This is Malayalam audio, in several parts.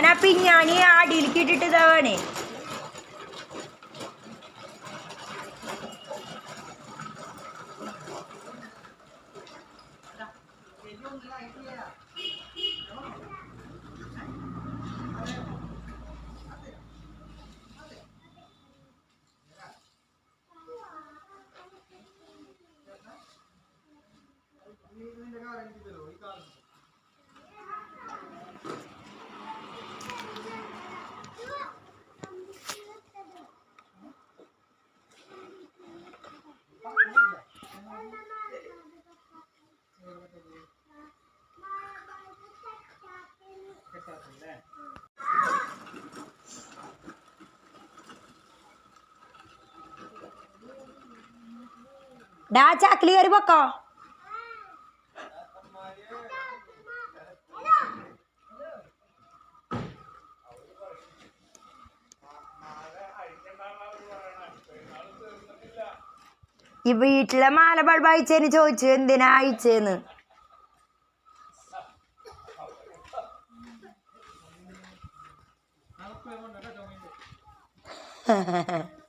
അവൻ ആ പിഞ്ഞാണി അടിയിലേക്ക് ഇട്ടിട്ട് ഇതാവാണേ. ഡാ ചാക്കിൽ കയറി പൊക്കോ? ഈ വീട്ടിലെ മാല ബൾബ് ചോദിച്ചു എന്തിനാ അയച്ചേന്ന്?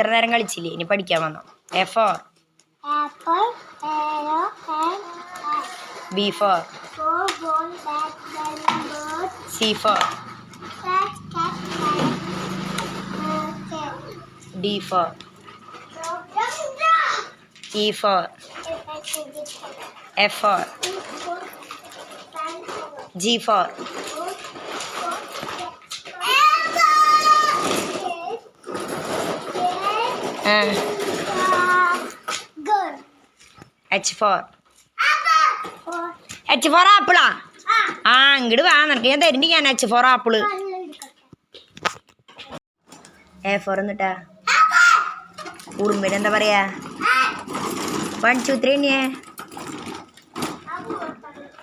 എത്ര നേരം കളിച്ചില്ലേ? ഇനി പഠിക്കാൻ വന്നോ. F or B for C for D for E for F for G for H for! H for ആപ്പിളാ ആ? ഇങ്ങോട്ട് വാ. നിനക്ക് ഞാൻ തരുന്നുണ്ട് ഞാൻ H for apple A for എന്നിട്ടാ? ഉറുമ്പിന് എന്താ പറയാ? വൺ ടു ത്രീ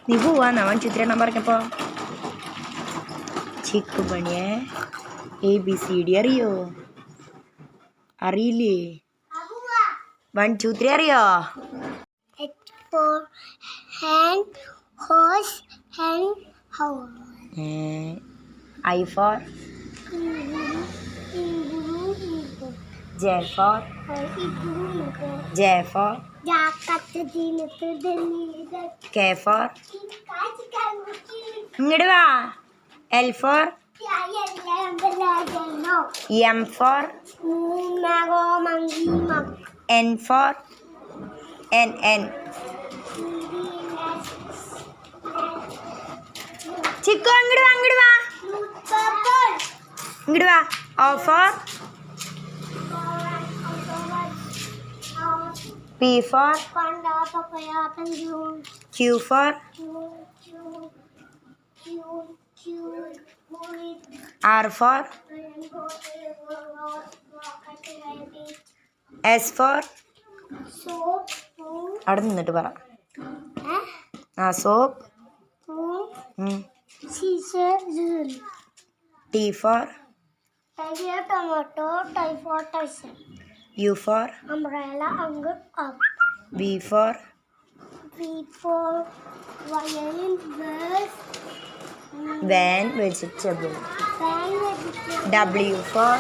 നീ പോവാന്നാ വൺ ടു ത്രീ എണ്ണം പറഞ്ഞപ്പോ ചിക്കു പണിയേ. എ ബി സി ഡി അറിയോ? അറിയില്ലേ അബുവാ. വൺ ടു ത്രീ അറിയോ It's for hand, horse, and house. I for J for J for K for ഇങ്ങോട്ട് വാ L for M for? N for? N N. Chikku അങ്ങോട്ട് വാ അങ്ങോട്ട് വാ. ഇങ്ങോട്ട് വാ. O for P for Q for R for S for Soap, നിന്നിട്ട് പറ ആ soap for T for tiger, tomato, typhoid, tyson, U for umbrella, angle, up. V for V for violin, verse, van vegetable. Van vegetable, W for